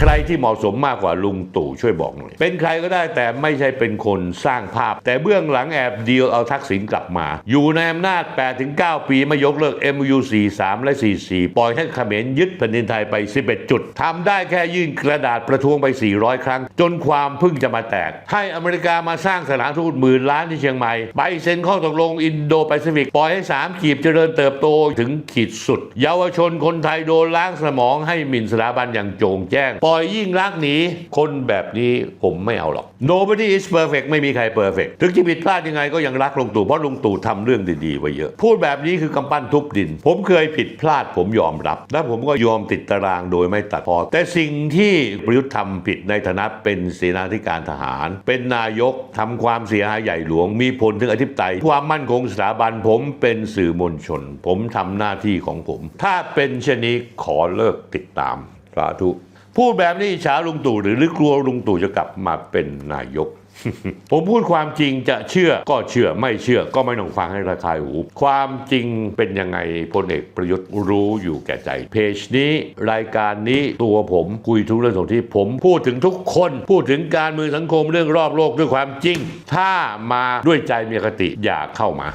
ใครที่เหมาะสมมากกว่าลุงตู่ช่วยบอกหน่อย เป็นใครก็ได้แต่ไม่ใช่เป็นคนสร้างภาพ แต่เบื้องหลังแอบดีลเอาทักษิณกลับมา อยู่ในอำนาจ 8-9 ปีไม่ยกเลิก MU 43 และ 44 ปล่อยให้เขมรยึดแผ่นดินไทยไป 11 จุดทำได้แค่ยื่นกระดาษประท้วงไป 400 ครั้ง จนความพึ่งจะมาแตก ให้อเมริกามาสร้างสถานทูตหมื่นล้านที่เชียงใหม่ไปเซ็นข้อตกลงอินโดแปซิฟิกปล่อยให้3ขีดเจริญเติบโตถึงขีดสุด เยาวชนคนไทยโดนล้างสมองให้หมิ่นสถาบันอย่างโจงแจ้งปล่อยยิ่งรักหนี คนแบบนี้ผมไม่เอาหรอก nobody is perfect ไม่มีใคร perfect ถึงจะผิดพลาดยังไงก็ยังรักลุงตู่เพราะลุงตู่ทำเรื่องดีๆไว้เยอะ พูดแบบนี้คือกำปั้นทุบดิน ผมเคยผิดพลาดผมยอมรับ และผมก็ยอมติดตารางโดยไม่ตัดพอ แต่สิ่งที่ประยุทธ์ทำผิดในฐานะเป็นเสนาธิการทหาร เป็นนายกทำความเสียหายใหญ่หลวง มีผลถึงอธิปไตยความมั่นคงสถาบันผมเป็นสื่อมวลชน ผมทำหน้าที่ของผม ถ้าเป็นเช่นนี้ขอเลิกติดตามสาธุ พูดแบบนี้ฉาลุงตู่หรือหรือกลัวลุงตู่จะกลับมาเป็นนายก ผมพูดความจริงจะเชื่อก็เชื่อไม่เชื่อก็ไม่ต้องฟังให้ระคายหู ความจริงเป็นยังไงพลเอกประยุทธ์รู้อยู่แก่ใจ เพจนี้รายการนี้ตัวผมคุยทุกเรื่องของที่ผมพูดถึงทุกคน พูดถึงการเมืองสังคมเรื่องรอบโลกด้วยความจริง ถ้ามาด้วยใจมีคติอย่าเข้ามา